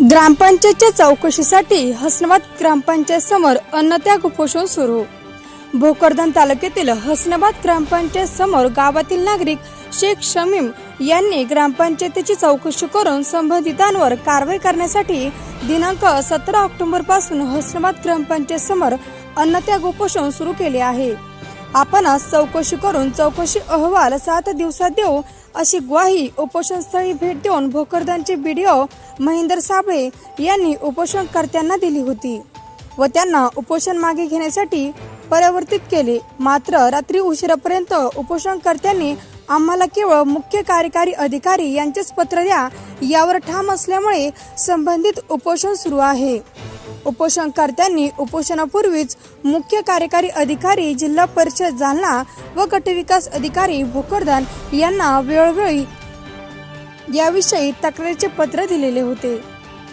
ग्रामपंचायतच्या चौकशीसाठी हसनाबाद ग्रामपंचायत समोर अन्नत्याग उपोषण सुरू. भोकरदन तालुक्यातील हसनाबाद ग्रामपंचायत समोर गावातील नागरिक शेख शमीम यांनी ग्रामपंचायतीची चौकशी करून संबंधितांवर कारवाई करण्यासाठी दिनांक सतरा ऑक्टोबरपासून हसनाबाद ग्रामपंचायत समोर अन्नत्याग उपोषण सुरू केले आहे. आपणास चौकशी करून चौकशी अहवाल सात दिवसात देऊ अशी ग्वाही उपोषणस्थळी भेट देऊन भोकरदनचे बीडीओ महेंदर साबळे यांनी उपोषणकर्त्यांना दिली होती व त्यांना उपोषण मागे घेण्यासाठी परावर्तित केले. मात्र रात्री उशिरापर्यंत उपोषणकर्त्यांनी आम्हाला केवळ मुख्य कार्यकारी अधिकारी यांचेच पत्र द्या यावर ठाम असल्यामुळे संबंधित उपोषण सुरू आहे. उपोषणकर्त्यांनी उपोषणापूर्वीच मुख्य कार्यकारी अधिकारी जिल्हा परिषद जालना व गटविकास अधिकारी भोकरदान यांना वेळोवेळी याविषयी तक्रारीचे पत्र दिलेले होते.